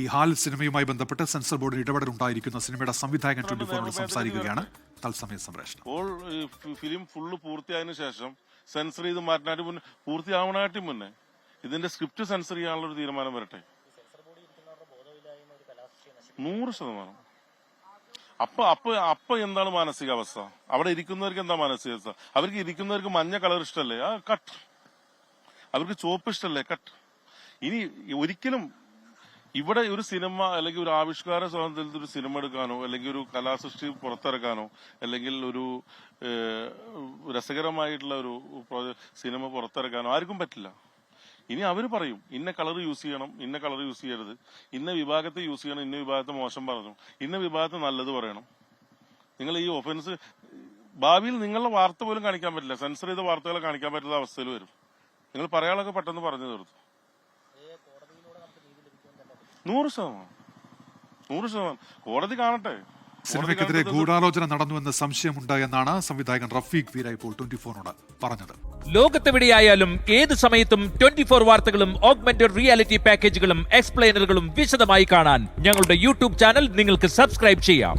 ഈ ഹാൽ സിനിമയുമായി ബന്ധപ്പെട്ട് സെൻസർ ബോർഡിൽ ഇടപെടൽ ഉണ്ടായിരിക്കുന്ന സിനിമയുടെ സംവിധായകൻ ട്വന്റി ഫോറിനോട് സംസാരിക്കുകയാണ്. തത്സമയ സംപ്രേഷണം. ഇപ്പോൾ ഫിലിം ഫുള്ള് പൂർത്തിയായതിനു ശേഷം സെൻസർ ചെയ്ത് മാറ്റാനായിട്ട് മുന്നേ പൂർത്തിയാവണായിട്ട് മുന്നേ ഇതിന്റെ സ്ക്രിപ്റ്റ് സെൻസർ ചെയ്യാനുള്ള ഒരു തീരുമാനം വരട്ടെ? നൂറ് ശതമാനം. അപ്പൊ അപ്പൊ അപ്പൊ എന്താണ് മാനസികാവസ്ഥ? അവിടെ ഇരിക്കുന്നവർക്ക് എന്താ മാനസികാവസ്ഥ? അവർക്ക് ഇരിക്കുന്നവർക്ക് മഞ്ഞ കളർ ഇഷ്ടല്ലേ? ആ കട്ട്. അവർക്ക് ചുവപ്പ് ഇഷ്ടല്ലേ? കട്ട്. ഇനി ഒരിക്കലും ഇവിടെ ഒരു സിനിമ അല്ലെങ്കിൽ ഒരു ആവിഷ്കാര സ്വാതന്ത്ര്യത്തിൽ ഒരു സിനിമ എടുക്കാനോ അല്ലെങ്കിൽ ഒരു കലാസൃഷ്ടി പുറത്തിറക്കാനോ അല്ലെങ്കിൽ ഒരു രസകരമായിട്ടുള്ള ഒരു സിനിമ പുറത്തിറക്കാനോ ആർക്കും പറ്റില്ല. ഇനി അവർ പറയും ഇന്ന കളർ യൂസ് ചെയ്യണം ഇന്ന കളർ യൂസ് ചെയ്യരുത് ഇന്ന വിഭാഗത്തെ യൂസ് ചെയ്യണം ഇന്ന വിഭാഗത്തെ മോശം പറഞ്ഞു ഇന്ന വിഭാഗത്തെ നല്ലത് പറയണം. നിങ്ങൾ ഈ ഒഫൻസ് ഭാവിയിൽ നിങ്ങളുടെ വാർത്ത പോലും കാണിക്കാൻ പറ്റില്ല സെൻസർ ചെയ്ത വാർത്തകളെ കാണിക്കാൻ പറ്റുന്ന അവസ്ഥയിൽ വരും. നിങ്ങൾ പറയാനൊക്കെ പെട്ടെന്ന് പറഞ്ഞു തീർത്തു. നൂറ് ശതമാനം. നൂറ് ശതമാനം. കോടതി കാണട്ടെ. സിനിമയ്ക്കെതിരെ. ഗൂഢാലോചന നടന്നുവെന്ന് സംശയമുണ്ട് എന്നാണ് സംവിധായകൻ റഫീഖ് വീര ഇപ്പോൾ ട്വന്റി ഫോറിനോട് പറഞ്ഞത്. ലോകത്തെവിടെയായാലും ഏത് സമയത്തും ട്വന്റി ഫോർ വാർത്തകളും ഓഗ്മെന്റഡ് റിയാലിറ്റി പാക്കേജുകളും എക്സ്പ്ലെയിനറുകളും വിശദമായി കാണാൻ ഞങ്ങളുടെ യൂട്യൂബ് ചാനൽ നിങ്ങൾക്ക് സബ്സ്ക്രൈബ് ചെയ്യാം.